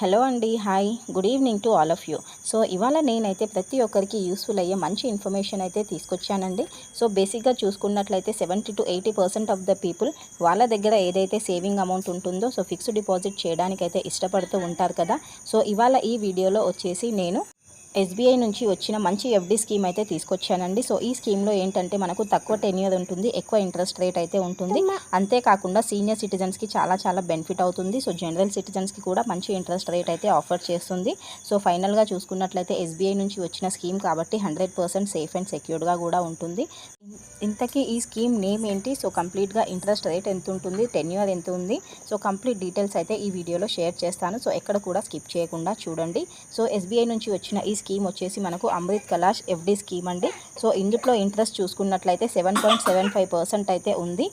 Hello అండి hi good evening to all of you so ఇవాళ నేనైతే ప్రతి ఒక్కరికి యూస్ఫుల్ అయ్యే మంచి ఇన్ఫర్మేషన్ అయితే తీసుకొచ్చానండి. సో బేసిక్గా చూసుకున్నట్లయితే seventy to eighty percent of the people వాళ్ళ దగ్గర ఏదైతే సేవింగ్ అమౌంట్ ఉంటుందో సో ఫిక్స్డ్ డిపాజిట్ చేయడానికైతే ఇష్టపడుతూ ఉంటారు కదా. సో ఇవాళ ఈ వీడియోలో వచ్చేసి నేను ఎస్బీఐ నుంచి వచ్చిన మంచి ఎఫ్డి స్కీమ్ అయితే తీసుకొచ్చానండి. సో ఈ స్కీమ్లో ఏంటంటే మనకు తక్కువ టెన్యూర్ ఉంటుంది ఎక్కువ ఇంట్రెస్ట్ రేట్ అయితే ఉంటుంది. అంతేకాకుండా సీనియర్ సిటిజన్స్కి చాలా చాలా బెనిఫిట్ అవుతుంది. సో జనరల్ సిటిజన్స్కి కూడా మంచి ఇంట్రెస్ట్ రేట్ అయితే ఆఫర్ చేస్తుంది. సో ఫైనల్గా చూసుకున్నట్లయితే ఎస్బీఐ నుంచి వచ్చిన స్కీమ్ కాబట్టి హండ్రెడ్ పర్సెంట్ సేఫ్ అండ్ సెక్యూర్డ్గా కూడా ఉంటుంది. ఇంతకీ ఈ స్కీమ్ నేమ్ ఏంటి? సో కంప్లీట్గా ఇంట్రెస్ట్ రేట్ ఎంత ఉంటుంది? టెన్యూర్ ఎంత ఉంది? సో కంప్లీట్ డీటెయిల్స్ అయితే ఈ వీడియోలో షేర్ చేస్తాను. సో ఎక్కడ కూడా స్కిప్ చేయకుండా చూడండి. సో ఎస్బీఐ నుంచి వచ్చిన ఈ స్కీమ్ వచ్చేసి మనకు అమృత్ కలాష్ ఎఫ్డి స్కీమ్ అండి. సో ఇందులో ఇంట్రెస్ట్ చూసుకున్నట్లయితే seven point seven five percent అయితే ఉంది.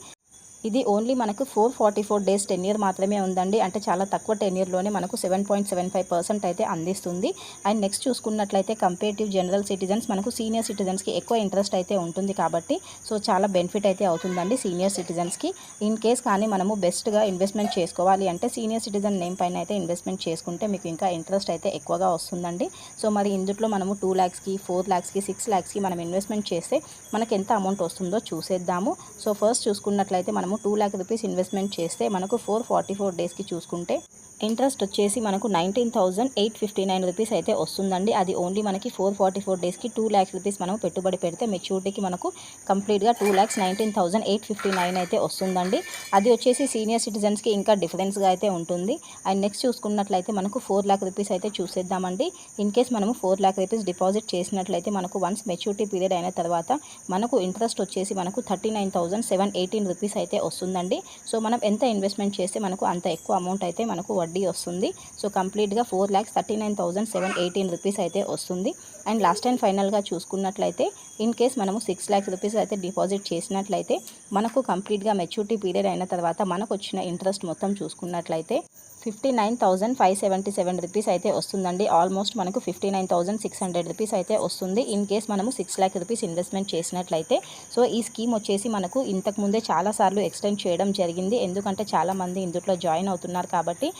ఇది ఓన్లీ మనకు four forty four days tenure మాత్రమే ఉందండి. అంటే చాలా తక్కువ టెన్యూర్లోనే మనకు seven point seven five percent అయితే అందిస్తుంది. అండ్ నెక్స్ట్ చూసుకున్నట్లయితే కంపేటివ్ జనరల్ సిటిజన్స్ మనకు సీనియర్ సిటిజన్స్కి ఎక్కువ ఇంట్రెస్ట్ అయితే ఉంటుంది కాబట్టి సో చాలా బెనిఫిట్ అయితే అవుతుందండి సీనియర్ సిటిజన్స్కి ఇన్ కేస్ కానీ మనము బెస్ట్గా ఇన్వెస్ట్మెంట్ చేసుకోవాలి అంటే సీనియర్ సిటిజన్ నేమ్ పైన అయితే ఇన్వెస్ట్మెంట్ చేసుకుంటే మీకు ఇంకా ఇంట్రెస్ట్ అయితే ఎక్కువగా వస్తుందండి. సో మరి ఇందులో మనము టూ ల్యాక్స్కి ఫోర్ ల్యాక్స్కి సిక్స్ ల్యాక్స్కి మనం ఇన్వెస్ట్మెంట్ చేస్తే మనకి ఎంత అమౌంట్ వస్తుందో చూసేద్దాము. సో ఫస్ట్ చూసుకున్నట్లయితే మనము టూ ల్యాక్ రూపీస్ ఇన్వెస్ట్మెంట్ చేస్తే మనకు ఫోర్ ఫార్టీ ఫోర్ డేస్కి చూసుకుంటే ఇంట్రెస్ట్ వచ్చేసి మనకు nineteen thousand eight fifty nine rupees అయితే వస్తుందండి. అది ఓన్లీ మనకి ఫోర్ ఫార్టీ ఫోర్ డేస్కి టూ ల్యాక్స్ రూపీస్ మనం పెట్టుబడి పెడితే మెచ్యూరిటీకి మనకు కంప్లీట్గా two lakhs nineteen thousand eight fifty nine అయితే వస్తుందండి. అది వచ్చేసి సీనియర్ సిటిజన్స్కి ఇంకా డిఫరెన్స్గా అయితే ఉంటుంది. అండ్ నెక్స్ట్ చూసుకున్నట్లయితే మనకు ఫోర్ ల్యాక్ రూపీస్ అయితే చూసేద్దామండి. ఇన్ కేస్ మనము ఫోర్ ల్యాక్ రూపీస్ డిపాజిట్ చేసినట్లయితే మనకు వన్స్ మెచ్యూరిటీ పీరియడ్ అయిన తర్వాత మనకు ఇంట్రెస్ట్ వచ్చేసి మనకు thirty nine thousand seven eighteen rupees అయితే వస్తుందండి. సో మనం ఎంత ఇన్వెస్ట్మెంట్ చేస్తే మనకు అంత ఎక్కువ అమౌంట్ అయితే మనకు వడ్డీ వస్తుంది. సో కంప్లీట్గా four lakhs thirty nine thousand seven eighteen rupees అయితే వస్తుంది. అండ్ లాస్ట్ అండ్ ఫైనల్గా చూసుకున్నట్లయితే ఇన్ కేస్ మనము సిక్స్ ల్యాక్స్ రూపీస్ అయితే డిపాజిట్ చేసినట్లయితే మనకు కంప్లీట్గా మెచ్యూరిటీ పీరియడ్ అయిన తర్వాత మనకు వచ్చిన ఇంట్రెస్ట్ మొత్తం చూసుకున్నట్లయితే fifty nine thousand five seventy seven rupees అయితే వస్తుందండి. ఆల్మోస్ట్ మనకు fifty nine thousand six hundred rupees అయితే వస్తుంది. ఇన్ కేస్ మనము సిక్స్ ల్యాక్ రూపీస్ ఇన్వెస్ట్మెంట్ చేసినట్లయితే సో ఈ స్కీమ్ వచ్చేసి మనకు ఇంతకుముందే చాలాసార్లు ఎక్స్టెండ్ చేయడం జరిగింది. ఎందుకంటే చాలామంది ఇందులో జాయిన్ అవుతున్నారు కాబట్టి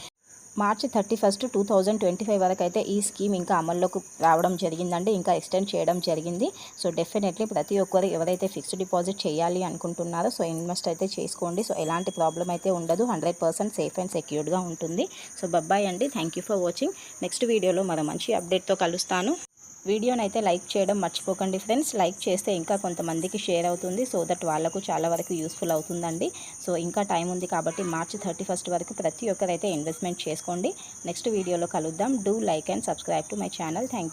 మార్చి thirty first two thousand twenty five వరకు అయితే ఈ స్కీమ్ ఇంకా అమల్లోకి రావడం జరిగిందండి ఇంకా ఎక్స్టెండ్ చేయడం జరిగింది. సో డెఫినెట్లీ ప్రతి ఒక్కరు ఎవరైతే ఫిక్స్డ్ డిపాజిట్ చేయాలి అనుకుంటున్నారో సో ఇన్వెస్ట్ అయితే చేసుకోండి. సో ఎలాంటి ప్రాబ్లం అయితే ఉండదు హండ్రెడ్ పర్సెంట్ సేఫ్ అండ్ సెక్యూర్డ్గా ఉంటుంది. సో బబ్బాయ్ అండి thank you for watching. Next వీడియోలో మరో మంచి అప్డేట్తో కలుస్తాను. వీడియోని అయితే లైక్ చేయడం మర్చిపోకండి ఫ్రెండ్స్. లైక్ చేస్తే ఇంకా కొంతమందికి షేర్ అవుతుంది. సో దట్ వాళ్ళకు చాలా వరకు యూస్ఫుల్ అవుతుందండి. సో ఇంకా టైం ఉంది కాబట్టి మార్చి థర్టీ ఫస్ట్ వరకు ప్రతి ఒక్కరైతే ఇన్వెస్ట్మెంట్ చేసుకోండి. నెక్స్ట్ వీడియోలో కలుద్దాం. Do like and subscribe to my channel. Thank